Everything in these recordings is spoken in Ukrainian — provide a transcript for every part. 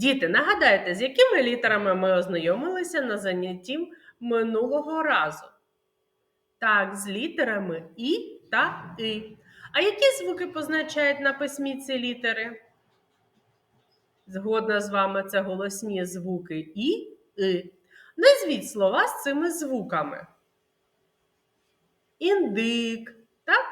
Діти, нагадайте, з якими літерами ми ознайомилися на занятті минулого разу? Так, з літерами І та И. А які звуки позначають на письмі ці літери? Згодна з вами це голосні звуки І, И. Назвіть слова з цими звуками. Індик, так?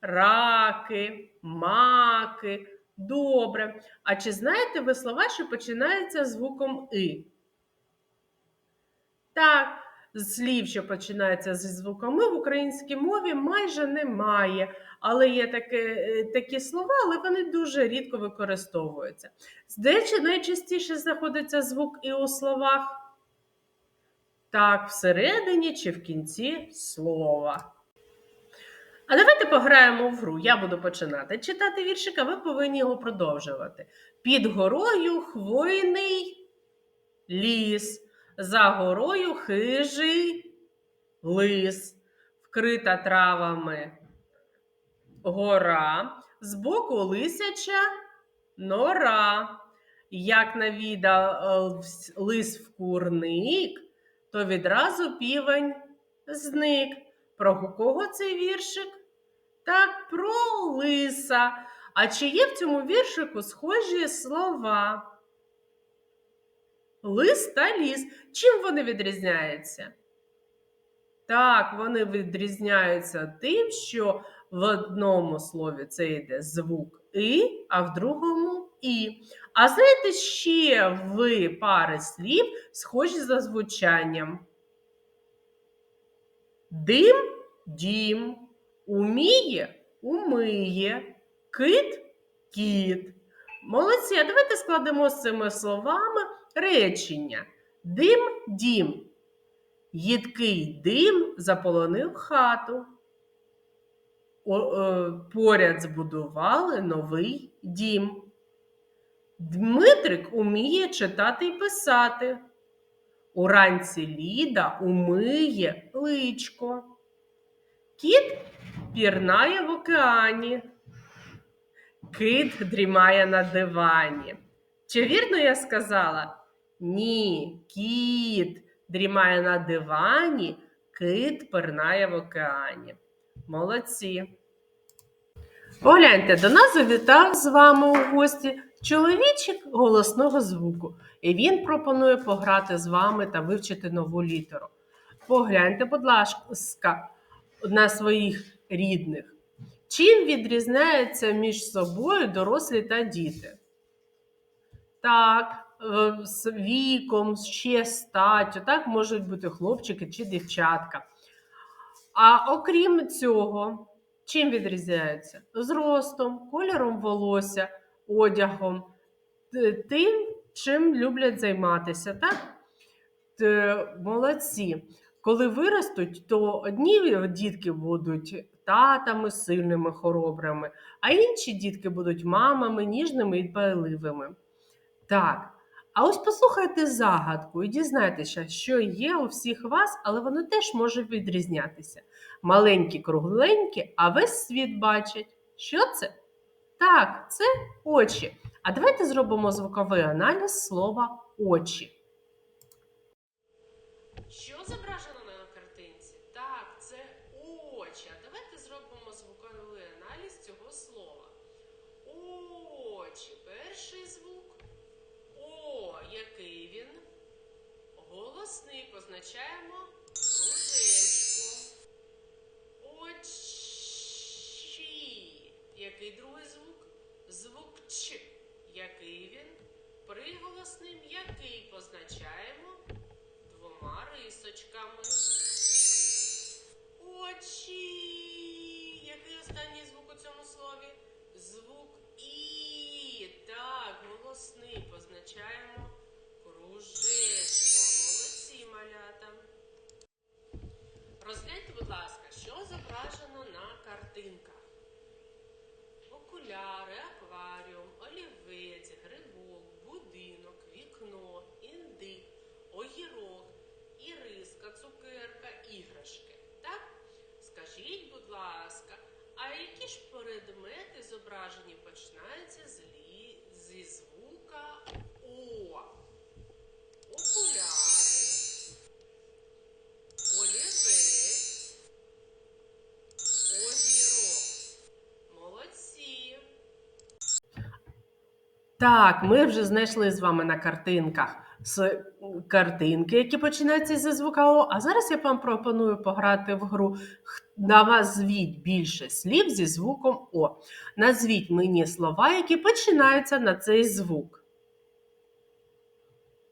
раки, маки. Добре. А чи знаєте ви слова, що починаються звуком И? Так, слів, що починаються зі звуком «и» в українській мові майже немає. Але є таке, е, такі слова, але вони дуже рідко використовуються. Де чи найчастіше знаходиться звук І у словах? Так, всередині чи в кінці слова. А давайте пограємо в гру. Я буду починати читати віршик, а ви повинні його продовжувати. Під горою хвойний ліс, за горою хижий лис, вкрита травами гора, збоку лисяча нора. Як навідав лис в курник, то відразу півень зник. Про кого цей віршик? Так, про лиса. А чи є в цьому віршику схожі слова? Лис та ліс. Чим вони відрізняються? Так, вони відрізняються тим, що в одному слові це йде звук и, а в другому і. А знаєте, ще в пари слів схожі за звучанням. Дим дім, уміє умиє, кит кіт. Молодці, а давайте складемо з цими словами речення. Дим дім. Їдкий дим заполонив хату. О- е, поряд збудували новий дім. Дмитрик уміє читати і писати. Уранці Ліда умиє личко. Кіт пірнає в океані. Кит дрімає на дивані. Чи вірно я сказала? Ні, кіт дрімає на дивані, кит пирнає в океані. Молодці. Погляньте, до нас завітав з вами у гості чоловічик голосного звуку. І він пропонує пограти з вами та вивчити нову літеру. Погляньте, будь ласка, на своїх рідних. Чим відрізняються між собою дорослі та діти? Так, е, з віком, ще статтю, так можуть бути хлопчики чи дівчатка. А окрім цього, чим відрізняються? Зростом, кольором волосся, одягом, тим, чим люблять займатися, так? Молодці. Коли виростуть, то одні дітки будуть татами сильними, хоробрими, а інші дітки будуть мамами, ніжними і дбайливими. Так. А ось послухайте загадку і дізнайтеся, що є у всіх вас, але воно теж може відрізнятися. Маленькі, кругленькі, а весь світ бачить. Що це? Так, це очі. А давайте зробимо звуковий аналіз слова очі. Що зображено позначаємо кружечком. Очі. Який другий звук? Звук Ч. Який він? Приголосним який позначаємо двома рисочками. Очі. Який останній звук Окуляри, акваріум, олівець, грибок, будинок, вікно, індик, огірок, іриска, цукерка, іграшки. Так? Скажіть, будь ласка, а які ж предмети зображені починаються Так, ми вже знайшли з вами на картинках с- картинки, які починаються зі звука О. А зараз я вам пропоную пограти в гру. Назвіть більше слів зі звуком О. Назвіть мені слова, які починаються на цей звук.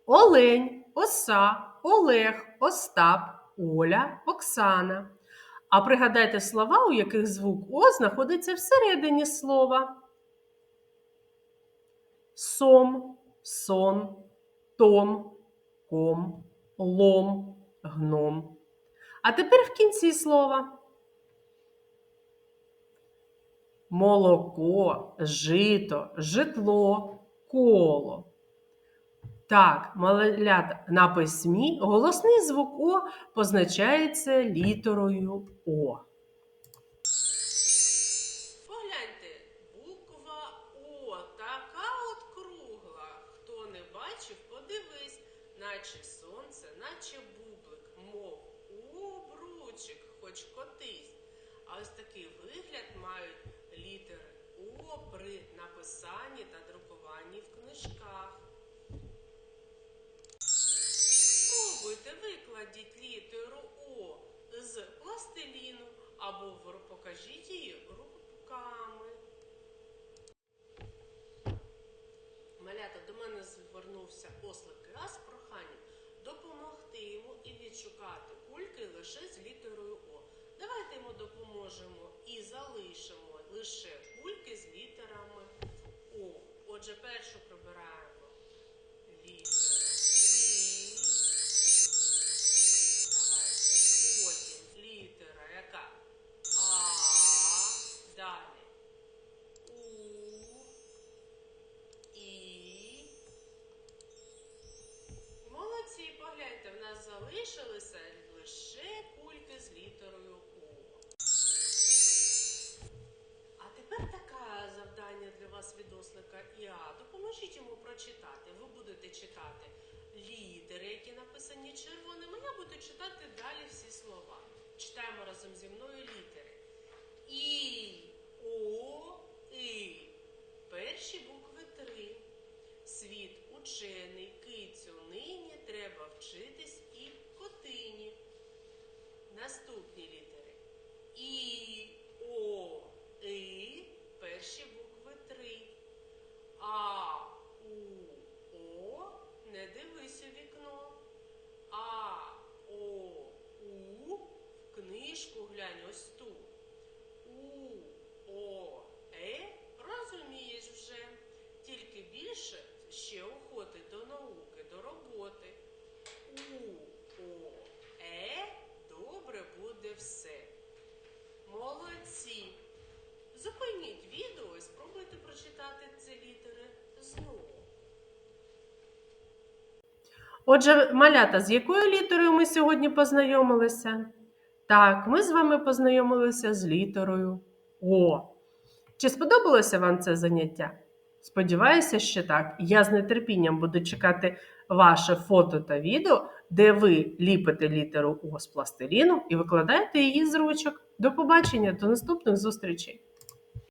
Олень, оса, Олег, Остап, Оля, Оксана. А пригадайте слова, у яких звук О знаходиться всередині слова. Сом, сон, том, ком, лом, гном. А тепер в кінці слова. Молоко, жито, житло, коло. Так, малята, на письмі голосний звук О позначається літерою О. хоч котись. А ось такий вигляд мають літери О при написанні та друкуванні в книжках. Спробуйте викладіть літеру О з пластиліну або покажіть її руками. Малята до мене звернувся ослик Кра з проханням допомогти йому і відшукати кульки лише з йому допоможемо і залишимо лише кульки з літерами О. Отже, першу прибираємо написані червоним. Я буду читати далі всі слова. Читаємо разом зі мною літери. І, О, І. Перші букви три. Світ учений, кицю нині треба вчитись і котині. Наступні літери. І, О, І. Перші букви три. А, У, О. Не дивись у вікно. А, О, У. В книжку глянь ось ту. У, О, Е. Розумієш вже. Тільки більше ще охоти до науки, до роботи. У, О, Е. Добре буде все. Молодці. Зупиніть відео і спробуйте прочитати ці літери знову. Отже, малята, з якою літерою ми сьогодні познайомилися? Так, ми з вами познайомилися з літерою О. Чи сподобалося вам це заняття? Сподіваюся, що так. Я з нетерпінням буду чекати ваше фото та відео, де ви ліпите літеру О з пластиліну і викладаєте її з ручок. До побачення, до наступних зустрічей!